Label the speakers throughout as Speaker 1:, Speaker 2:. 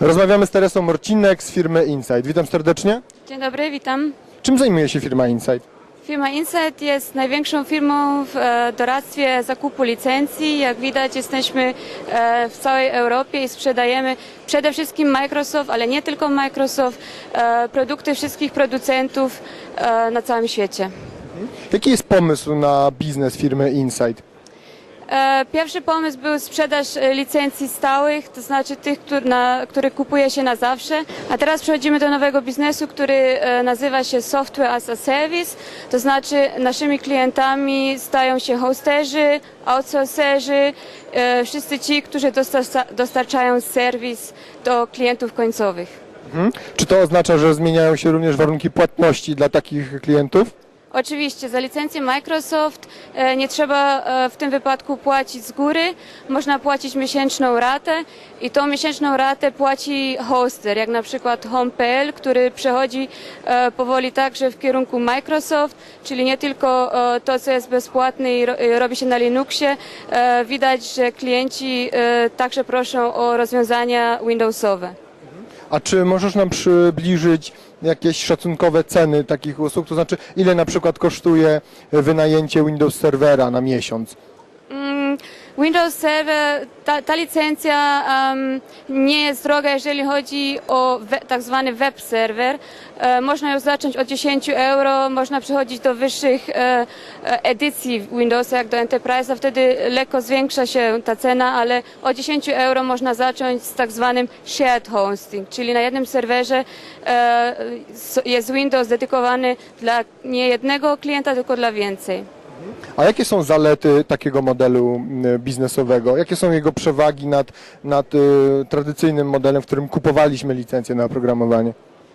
Speaker 1: Rozmawiamy z Teresą Morcinek z firmy Insight. Witam serdecznie.
Speaker 2: Dzień dobry, witam.
Speaker 1: Czym zajmuje się firma Insight?
Speaker 2: Firma Insight jest największą firmą w e, doradztwie zakupu licencji. Jak widać, jesteśmy e, w całej Europie i sprzedajemy przede wszystkim Microsoft, ale nie tylko Microsoft, e, produkty wszystkich producentów na całym świecie.
Speaker 1: Jaki jest pomysł na biznes firmy Insight?
Speaker 2: E, Pierwszy pomysł był sprzedaż e, licencji stałych, to znaczy tych, które kupuje się na zawsze. A teraz przechodzimy do nowego biznesu, który e, nazywa się Software as a Service. To znaczy naszymi klientami stają się hosterzy, outsourcerzy, wszyscy ci, którzy dostarcza, dostarczają serwis do klientów końcowych.
Speaker 1: Mhm. Czy to oznacza, że zmieniają się również warunki płatności dla takich klientów?
Speaker 2: Oczywiście, za licencję Microsoft e, nie trzeba e, w tym wypadku płacić z góry, można płacić miesięczną ratę i tą miesięczną ratę płaci hoster, jak na przykład Home.pl, który przechodzi e, powoli także w kierunku Microsoft, czyli nie tylko to, co jest bezpłatne i ro- i robi się na Linuxie. Widać, że klienci także proszą o rozwiązania Windowsowe.
Speaker 1: A czy możesz nam przybliżyć jakieś szacunkowe ceny takich usług? To znaczy, ile na przykład kosztuje wynajęcie Windows Servera na miesiąc?
Speaker 2: Windows Server, ta, ta licencja em, nie jest droga, jeżeli chodzi o we, tak zwany web serwer. E, można ją zacząć od 10 euro, można przechodzić do wyższych e, e, edycji Windowsa, jak do Enterprise'a, wtedy lekko zwiększa się ta cena, ale od 10 euro można zacząć z tak zwanym shared hosting, czyli na jednym serwerze e, jest Windows dedykowany dla nie jednego klienta, tylko dla więcej.
Speaker 1: A jakie są zalety takiego modelu mm, biznesowego? Jakie są jego przewagi nad, nad y, tradycyjnym modelem, w którym kupowaliśmy licencję na oprogramowanie?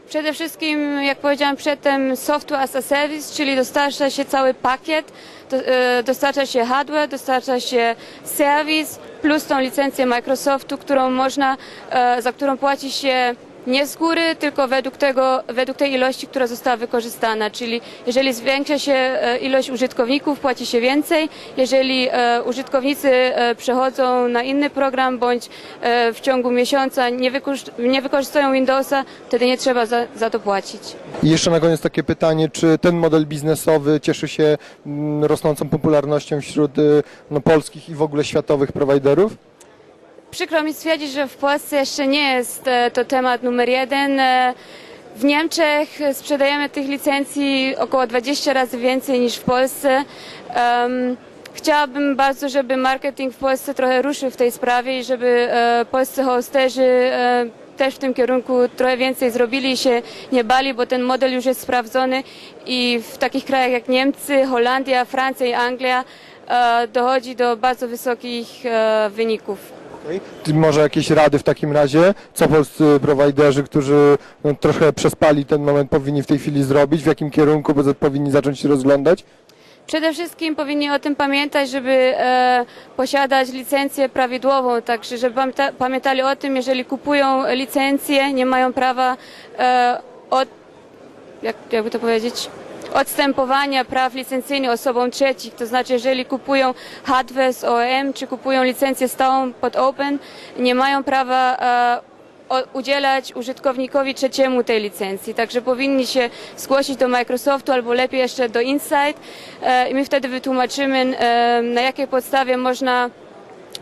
Speaker 2: Przede wszystkim, jak powiedziałam przedtem, software as a service, czyli dostarcza się cały pakiet, e, dostarcza się hardware, dostarcza się serwis, plus tą licencję Microsoftu, którą można, e, za którą płaci się nie z góry, tylko według, tego, według tej ilości, która została wykorzystana. Czyli jeżeli zwiększa się e, ilość użytkowników, płaci się więcej. Jeżeli e, użytkownicy e, przechodzą na inny program bądź w ciągu miesiąca nie wykorzystują Windowsa, wtedy nie trzeba za, za to płacić.
Speaker 1: I jeszcze na koniec takie pytanie, czy ten model biznesowy cieszy się mm, rosnącą popularnością wśród y, no, polskich i w ogóle światowych prowajderów?
Speaker 2: Przykro mi stwierdzić, że w Polsce jeszcze nie jest e, to temat numer jeden. E, W Niemczech sprzedajemy tych licencji około 20 razy więcej niż w Polsce. Chciałabym bardzo, żeby marketing w Polsce trochę ruszył w tej sprawie i żeby e, polscy hosterzy też w tym kierunku trochę więcej zrobili i się nie bali, bo ten model już jest sprawdzony i w takich krajach jak Niemcy, Holandia, Francja i Anglia dochodzi do bardzo wysokich wyników.
Speaker 1: Okay. Może jakieś rady w takim razie, co polscy prowajderzy, którzy no, trochę przespali ten moment, powinni w tej chwili zrobić, w jakim kierunku powinni zacząć się rozglądać?
Speaker 2: Przede wszystkim powinni o tym pamiętać, żeby e, posiadać licencję prawidłową, także żeby pamięta, pamiętali o tym, jeżeli kupują licencję, nie mają prawa e, od, jak, jakby to powiedzieć, odstępowania praw licencyjnych osobom trzecich. To znaczy, jeżeli kupują hardware z OEM, czy kupują licencję stałą pod Open, nie mają prawa e, udzielać użytkownikowi trzeciemu tej licencji. Także powinni się zgłosić do Microsoftu albo lepiej jeszcze do Insight e, i my wtedy wytłumaczymy, e, na jakiej podstawie można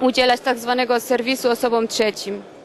Speaker 2: udzielać tak zwanego serwisu osobom trzecim.